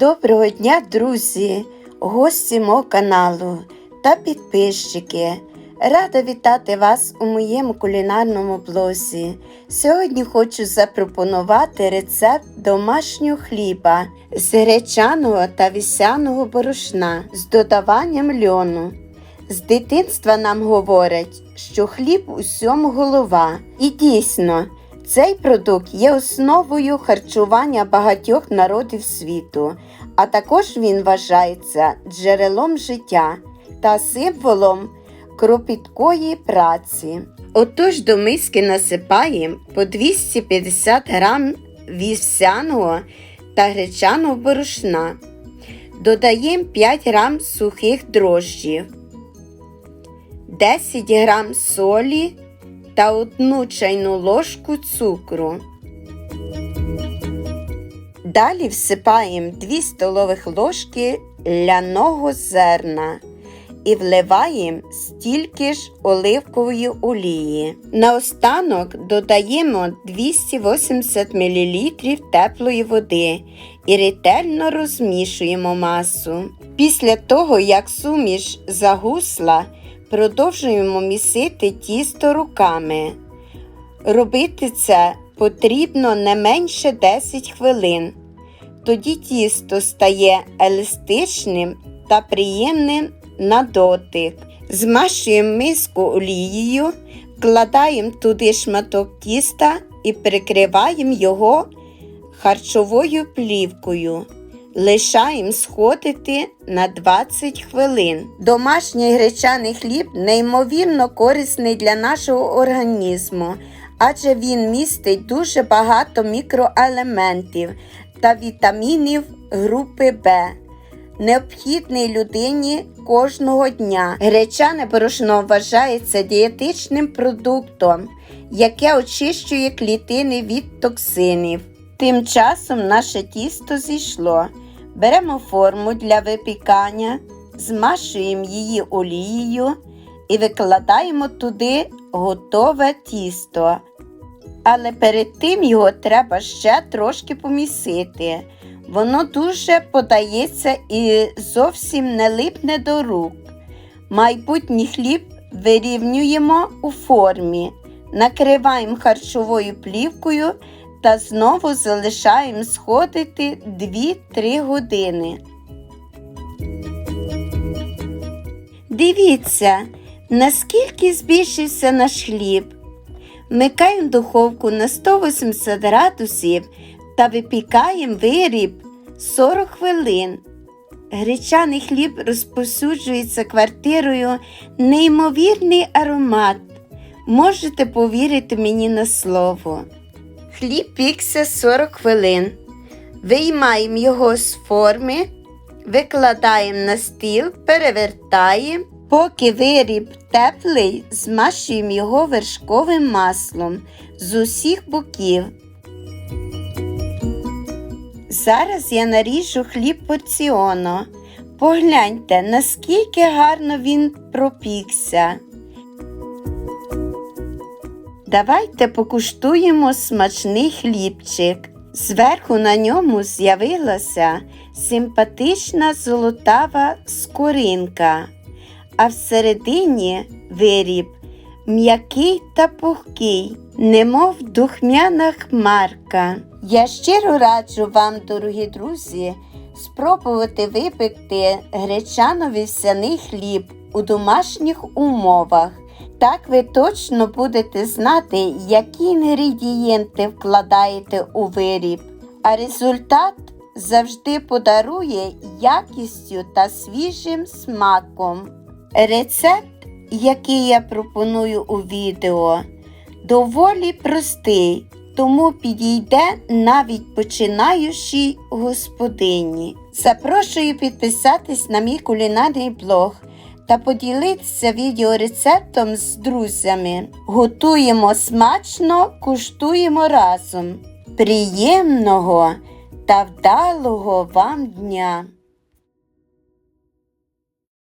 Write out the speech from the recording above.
Доброго дня, друзі, гості мого каналу та підписчики. Рада вітати вас у моєму кулінарному блозі. Сьогодні хочу запропонувати рецепт домашнього хліба з гречаного та вісяного борошна з додаванням льону. З дитинства нам говорять, що хліб усьому голова. І дійсно, цей продукт є основою харчування багатьох народів світу, а також він вважається джерелом життя та символом кропіткої праці. Отож до миски насипаємо по 250 грам вівсяного та гречаного борошна. Додаємо 5 грам сухих дрожжів, 10 грам солі та 1 чайну ложку цукру. Далі всипаємо 2 столових ложки ляного зерна і вливаємо стільки ж оливкової олії. Наостанок додаємо 280 мл теплої води і ретельно розмішуємо масу. Після того, як суміш загусла, продовжуємо місити тісто руками. Робити це потрібно не менше 10 хвилин. Тоді тісто стає еластичним та приємним на дотик. Змащуємо миску олією, вкладаємо туди шматок тіста і прикриваємо його харчовою плівкою. Лишаємо сходити на 20 хвилин. Домашній гречаний хліб неймовірно корисний для нашого організму, адже він містить дуже багато мікроелементів та вітамінів групи В, необхідний людині кожного дня. Гречане борошно вважається дієтичним продуктом, яке очищує клітини від токсинів. Тим часом наше тісто зійшло. Беремо форму для випікання, змашуємо її олією і викладаємо туди готове тісто. Але перед тим його треба ще трошки помісити. Воно дуже подається і зовсім не липне до рук. Майбутній хліб вирівнюємо у формі, накриваємо харчовою плівкою та знову залишаємо сходити 2-3 години. Дивіться, наскільки збільшився наш хліб. Вмикаємо духовку на 180 градусів та випікаємо виріб 40 хвилин. Гречаний хліб розповсюджується квартирою неймовірний аромат. Можете повірити мені на слово. Хліб пікся 40 хвилин. Виймаємо його з форми, викладаємо на стіл, перевертаємо. Поки виріб теплий, змащуємо його вершковим маслом з усіх боків. Зараз я наріжу хліб порціоно. Погляньте, наскільки гарно він пропікся. Давайте покуштуємо смачний хлібчик. Зверху на ньому з'явилася симпатична золотава скоринка, а всередині виріб м'який та пухкий, немов духмяна хмарка. Я щиро раджу вам, дорогі друзі, спробувати випекти гречано-вівсяний хліб у домашніх умовах. Так ви точно будете знати, які інгредієнти вкладаєте у виріб, а результат завжди подарує якістю та свіжим смаком. Рецепт, який я пропоную у відео, доволі простий, тому підійде навіть починаючій господині. Запрошую підписатись на мій кулінарний блог та поділитися відеорецептом з друзями. Готуємо смачно, куштуємо разом. Приємного та вдалого вам дня!